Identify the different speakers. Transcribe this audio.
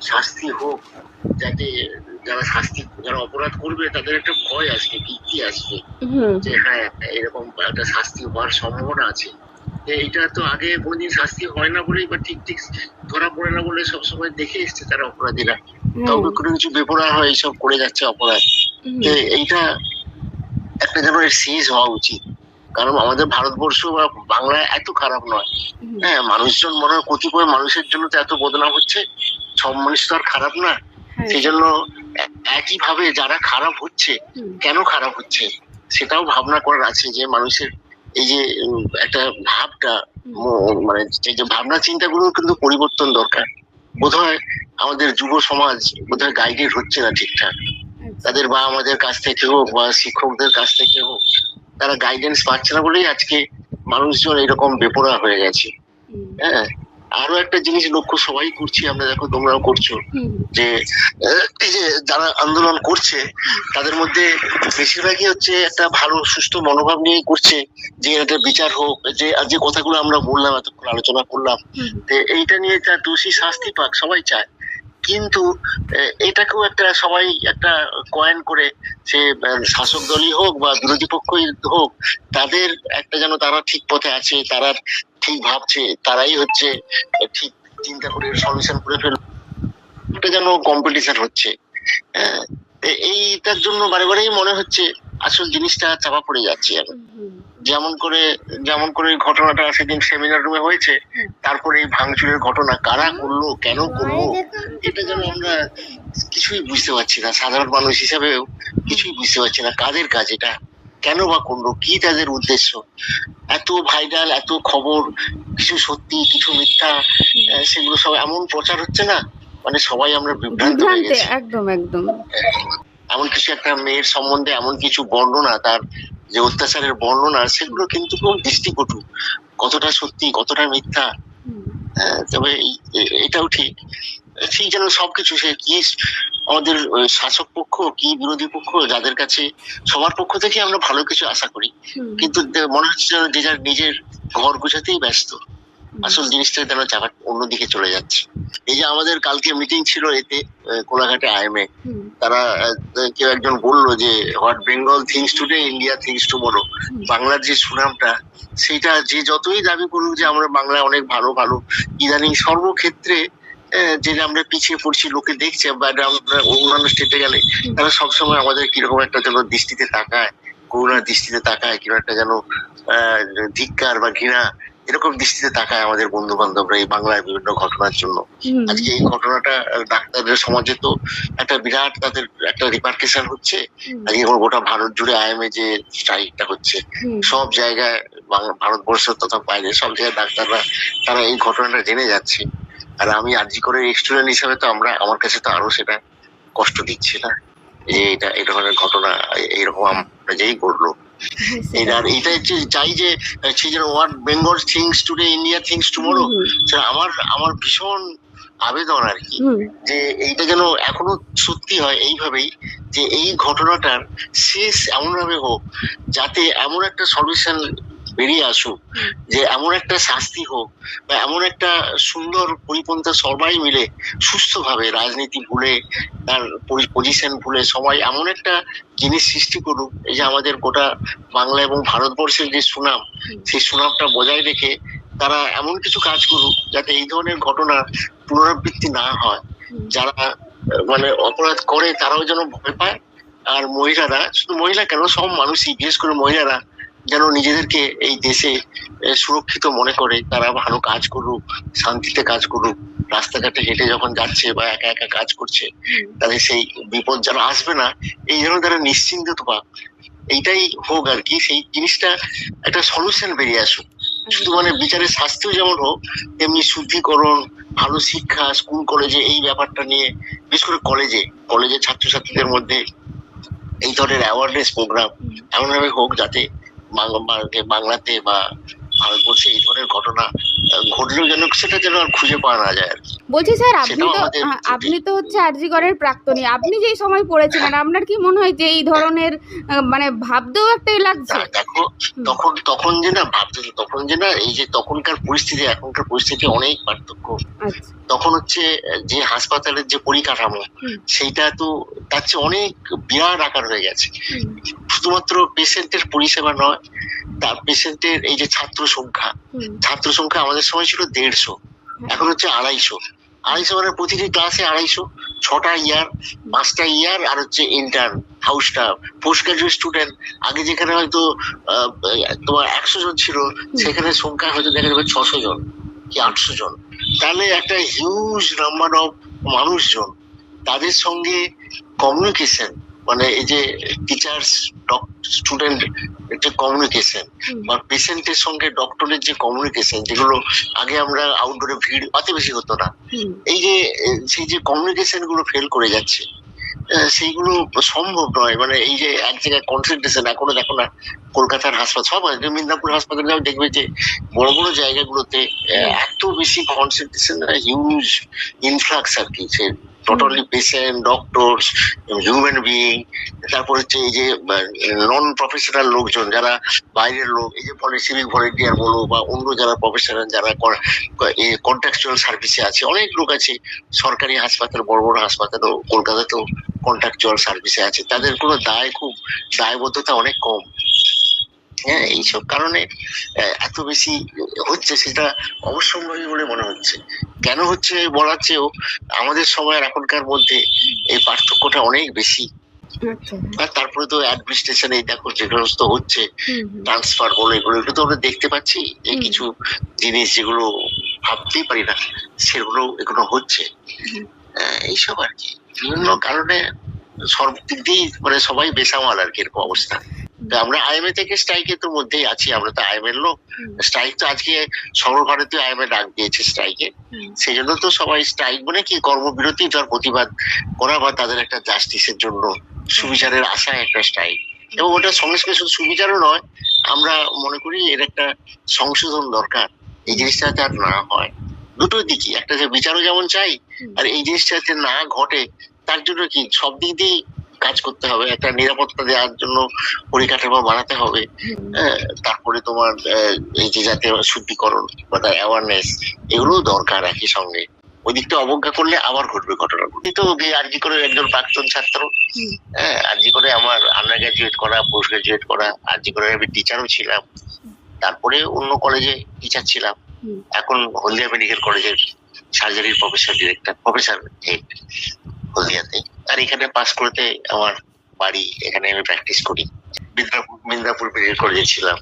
Speaker 1: শাস্তি হোক যাতে যারা শাস্তি যারা অপরাধ করবে তাদের একটা ভয় আসবে ভীতি আসবে। যে হ্যাঁ এরকম একটা শাস্তি হওয়ার সম্ভাবনা আছে। এইটা তো আগে কোনোদিন শাস্তি হয় না বলেই বা ঠিক ঠিক ধরা পড়ে না বলে সবসময় দেখে এসছে তারা অপরাধীরা। তবে কোনো কিছু বেপরা হয় এইসব করে যাচ্ছে অপরাধ। তো এইটা একটা যেন এর শেষ হওয়া উচিত। কারণ আমাদের ভারতবর্ষ বা বাংলা এত খারাপ নয়। হ্যাঁ মানুষজন মনে হয় কতিপয় মানুষের জন্য তো এত বদনাম হচ্ছে। সব মানুষ তো আর খারাপ না?
Speaker 2: হ্যাঁ,
Speaker 1: সেই জন্য একই ভাবে যারা খারাপ হচ্ছে কেন খারাপ হচ্ছে? সেটাও ভাবনা করার আছে যে মানুষের এই যে একটা ভাবটা মানে এই যে ভাবনা চিন্তাগুলো কিন্তু পরিবর্তন দরকার। বোধহয় আমাদের যুব সমাজ বোধহয় গাইডেড হচ্ছে না ঠিকঠাক।
Speaker 2: আচ্ছা,
Speaker 1: তাদের বা আমাদের কাছ থেকে হোক বা শিক্ষকদের কাছ থেকে হোক তারা গাইডেন্স পাচ্ছে না বলেই আজকে মানুষজন এরকম বেপরা হয়ে গেছে। হ্যাঁ? আরও একটা জিনিস লক্ষ্য সবাই করছি আমরা দেখো তোমরাও করছ যে এই যে যারা আন্দোলন করছে তাদের মধ্যে বেশিরভাগই হচ্ছে একটা ভালো সুস্থ মনোভাব নিয়ে করছে যে একটা বিচার হোক যে যে কথাগুলো আমরা বললাম এতক্ষণ আলোচনা করলাম এইটা নিয়ে তার দোষী শাস্তি পাক সবাই চায়। কিন্তু এটাকেও একটা সবাই একটা কয়েন করে সে শাসক দলই হোক বা বিরোধী পক্ষই হোক তাদের একটা যেন তারা ঠিক পথে আছে তারা ঠিক ভাবছে, তারাই হচ্ছে ঠিক চিন্তা করে সলিউশন করে ফেল একটা যেন কম্পিটিশন হচ্ছে। এইটার জন্য বারে বারেই মনে হচ্ছে আসল জিনিসটা চাপা পড়ে যাচ্ছে আর যেমন করে যেমন করে ঘটনাটা সেদিন সেমিনার রুমে হয়েছে, তারপরে এই ভাঙচুরের ঘটনা কারা করল, কেন করল, এটা যেন আমরা কিছুই বুঝতে পারছি না। সাধারণ মানুষ হিসাবেও কিছুই বুঝতে পারছি না। কাদের কাজ এটা? কেন বা করল? কি তাদের উদ্দেশ্য? এত ভাইরাল এত খবর কিছু সত্যি কিছু মিথ্যা সেগুলো সব এমন প্রচার হচ্ছে না? মানে সবাই আমরা বিভ্রান্ত হয়ে গেছি।
Speaker 2: একদম একদম।
Speaker 1: এমন কিছু একটা মেয়ের সম্বন্ধে এমন কিছু বর্ণনা তার যে অত্যাচারের বর্ণনা সেগুলো কিন্তু খুব দৃষ্টিকটু। কতটা সত্যি কতটা মিথ্যা? তবে এটাও ঠিক। ঠিক যেন সবকিছু সে কি আমাদের শাসক পক্ষ কি বিরোধী পক্ষ যাদের কাছে সবার পক্ষ থেকে আমরা ভালো কিছু আশা করি। কিন্তু মনে হচ্ছে যেন যে যার নিজের ঘর গোছাতেই ব্যস্ত। আসল জিনিসটা যেন চাপা অন্যদিকে চলে যাচ্ছে। এই যে আমাদের কালকে মিটিং ছিল এতে কোলাঘাটে আইএমএ। তারা কেউ একজন বলল যে what Bengal thinks today India thinks tomorrow.
Speaker 2: Hmm.
Speaker 1: বাংলার যে সুনামটা সেটা যে যতই দাবি করুক যে আমরা বাংলা অনেক ভালো ভালো ইদানিং সর্বক্ষেত্রে যে আমরা পিছিয়ে পড়ছি লোকে দেখছে বা আমরা অন্যান্য স্টেটে গেলে তারা সবসময় আমাদের কীরকম একটা যেন দৃষ্টিতে তাকায় করুণার দৃষ্টিতে তাকায় কীরকম একটা যেন ধিক্কার বা ঘৃণা এরকম দৃষ্টিতে তাকায় আমাদের বন্ধু বান্ধবরা এই বাংলার বিভিন্ন ঘটনার জন্য। আজকে এই ঘটনাটা ডাক্তারদের সমাজে তো একটা বিরাট তাদের একটা রিপার্কেশন হচ্ছে। আজকে গোটা ভারত জুড়ে আইএমএ যে স্ট্রাইকটা হচ্ছে সব জায়গায় ভারতবর্ষ তথা বাইরে সব জায়গায় ডাক্তাররা তারা এই ঘটনাটা জেনে যাচ্ছে। আর আমি আরজি করে স্টুডেন্ট হিসাবে তো আমরা আমার কাছে তো আরও সেটা কষ্ট দিচ্ছে না যে এটা এই ধরনের ঘটনা এইরকম আমরা যেই করল
Speaker 2: হ্যাঁ, সেটাই।
Speaker 1: এটা হচ্ছে চাই যে সেই যেন what Bengal thinks today India thinks tomorrow
Speaker 2: hmm,
Speaker 1: আমার আমার ভীষণ আবেদন আর কি। যে এইটা যেন এখনও সত্যি হয় এইভাবেই যে এই ঘটনাটার শেষ এমন ভাবে হোক যাতে এমন একটা সলিউশন বেরিয়ে আসুক যে এমন একটা শাস্তি হোক বা এমন একটা সুন্দর পরিপন্থা সবাই মিলে সুস্থভাবে রাজনীতি ভুলে তার পজিশন ভুলে সবাই এমন একটা জিনিস সৃষ্টি করুক এই যে আমাদের গোটা বাংলা এবং ভারতবর্ষের যে সুনাম সেই সুনামটা বজায় রেখে তারা এমন কিছু কাজ করুক যাতে এই ধরনের ঘটনা পুনরাবৃত্তি না হয়। যারা মানে অপরাধ করে তারাও যেন ভয় পায় আর মহিলারা শুধু মহিলা কেন সব মানুষই বিশেষ করে মহিলারা যেন নিজেদেরকে এই দেশে সুরক্ষিত মনে করে তারা ভালো কাজ করুক শান্তিতে কাজ করুক রাস্তাঘাটে হেঁটে যখন যাচ্ছে বা একা একা কাজ করছে তাদের সেই বিপদ যেন আসবে না এই জন্য তারা নিশ্চিন্ত পাক। এইটাই হোক আর কি সেই জিনিসটা একটা সলিউশন বেরিয়ে আসুক। শুধু মানে বিচারের শাস্তিও যেমন হোক তেমনি শুদ্ধিকরণ ভালো শিক্ষা স্কুল কলেজে এই ব্যাপারটা নিয়ে বিশেষ করে কলেজে কলেজে ছাত্রছাত্রীদের মধ্যে এই ধরনের অ্যাওয়ারনেস প্রোগ্রাম এমনভাবে হোক যাতে বাংলাতে বা ভারতবর্ষে এই ধরনের ঘটনা ঘটলেও যেন সেটা যেন আর খুঁজে পাওয়া না যায় আর।
Speaker 2: বলছি স্যার আপনি তো হ্যাঁ। আপনি তো হচ্ছে আরজিগড়ের প্রাক্তনী। আপনি যেই সময় পড়েছিলেন আপনার কি মনে হয় যে এই ধরনের মানে ভাবতেও একটাই লাগছে?
Speaker 1: দেখো তখন তখন যে না ভাবতে তখন যে না এই যে তখনকার পরিস্থিতি এখনকার পরিস্থিতি অনেক পার্থক্য।
Speaker 2: আচ্ছা।
Speaker 1: তখন হচ্ছে যে হাসপাতালের যে পরিকাঠামো। সেইটা তো তার চেয়ে অনেক বিরাট আকার হয়ে গেছে। শুধুমাত্র পেশেন্টের পরিষেবা নয় তার পেশেন্টের এই যে ছাত্র সংখ্যা ছাত্র সংখ্যা আমাদের সময় ছিল দেড়শো এখন হচ্ছে আড়াইশো। আড়াইশো মানে প্রতিটি ক্লাসে আড়াইশো ছটা ইয়ার পাঁচটা ইয়ার আর হচ্ছে inter house staff post graduate student আগে যেখানে হয়তো তোমার একশো জন ছিল সেখানে সংখ্যা হয়তো দেখা যাবে ছশো জন কি আটশো জন। তাহলে একটা হিউজ নাম্বার অফ মানুষজন তাদের সঙ্গে কমিউনিকেশন মানে এই যে টিচার্স স্টুডেন্ট একটা কমিউনিকেশন বা পেশেন্টের সঙ্গে ডক্টরের যে কমিউনিকেশন যেগুলো আগে আমরা আউটডোরে ভিড় অত বেশি হতো না। এই যে সেই যে কমিউনিকেশনগুলো ফেল করে যাচ্ছে সেইগুলো সম্ভব নয়। মানে এই যে এক জায়গায় কনসেন্ট্রেশন এখনও দেখো না কলকাতার হাসপাতাল সব মিদনাপুর হাসপাতালে যাও দেখবে যে বড় বড় জায়গাগুলোতে এত বেশি কনসেন্ট্রেশন হিউজ ইনফ্লাক্স আর কি সে totally patient doctors human being তারপর হচ্ছে এই যে নন প্রফেশনাল লোকজন, যারা বাইরের লোক, এই যে ফলে সিভিক ভলেন্টিয়ার বলো বা অন্য যারা প্রফেশনাল যারা কন্ট্রাকচুয়াল সার্ভিসে আছে, অনেক লোক আছে, সরকারি হাসপাতাল, বড় বড় হাসপাতালও কলকাতাতেও কন্ট্রাকচুয়াল সার্ভিসে আছে। তাদের কোনো দায় খুব দায়বদ্ধতা অনেক কম। হ্যাঁ এইসব কারণে এত বেশি হচ্ছে সেটা অবশ্যম্ভাবী বলে মনে হচ্ছে। কেন হচ্ছে বলার চেয়েও আমাদের সময় আর এখনকার মধ্যে এই পার্থক্যটা অনেক বেশি।
Speaker 2: আচ্ছা।
Speaker 1: আর তারপরে তো অ্যাডমিনিস্ট্রেশন এই দেখো যে সমস্ত হচ্ছে ট্রান্সফার বলে এগুলো এগুলো তো আমরা দেখতে পাচ্ছি। এই কিছু জিনিস যেগুলো ভাবতেই পারি না সেগুলো এগুলো হচ্ছে। এইসব আর কি। বিভিন্ন কারণে সর্বদিক দিয়েই মানে সবাই বেসামাল আর কি এরকম অবস্থা। আমরা আইএমএ থেকে স্ট্রাইকের তো মধ্যেই আছি আমরা তো আইএমএর লোক। স্ট্রাইক তো আজকে সর্বভারতীয় আইএমএ ডাক দিয়েছে স্ট্রাইকে সেই জন্য তো সবাই স্ট্রাইক মানে কি? কর্মবিরতি তার প্রতিবাদ করা বা তাদের একটা জাস্টিসের জন্য সুবিচারের আশায় একটা স্ট্রাইক এবং ওটা সঙ্গে সঙ্গে শুধু সুবিচারও নয় আমরা মনে করি এর একটা সংশোধন দরকার। এই জিনিসটা যাতে আর না হয়। দুটো দিকই একটা যে বিচারও যেমন চাই আর এই জিনিসটা যাতে না ঘটে তার জন্য কি? সব দিক দিয়েই কাজ করতে হবে একটা নিরাপত্তা দেওয়ার জন্য পরিকাঠামো বানাতে হবে। হ্যাঁ, তারপরে তোমার এই যে যাতে শুদ্ধিকরণ বা তার অ্যাওয়ারনেস এগুলোও দরকার একই সঙ্গে। ওই দিকটা অবজ্ঞা করলে আবার ঘটবে ঘটনাগুলো। এই তো আরজি করে একজন প্রাক্তন ছাত্র। হ্যাঁ আরজি করে আমার আন্ডার গ্রাজুয়েট করা পোস্ট গ্রাজুয়েট করা আরজি করে আমি টিচারও ছিলাম। তারপরে অন্য কলেজে টিচার ছিলাম। এখন হলদিয়া মেডিকেল কলেজের সার্জারির প্রফেসর ডিরেক্টর প্রফেসর হেড হলদিয়াতে। আর এখানে পাস করতে আমার বাড়ি, এখানে আমি প্র্যাকটিস করি। মিদনাপুর মিদনাপুর মেডিকেল কলেজে ছিলাম।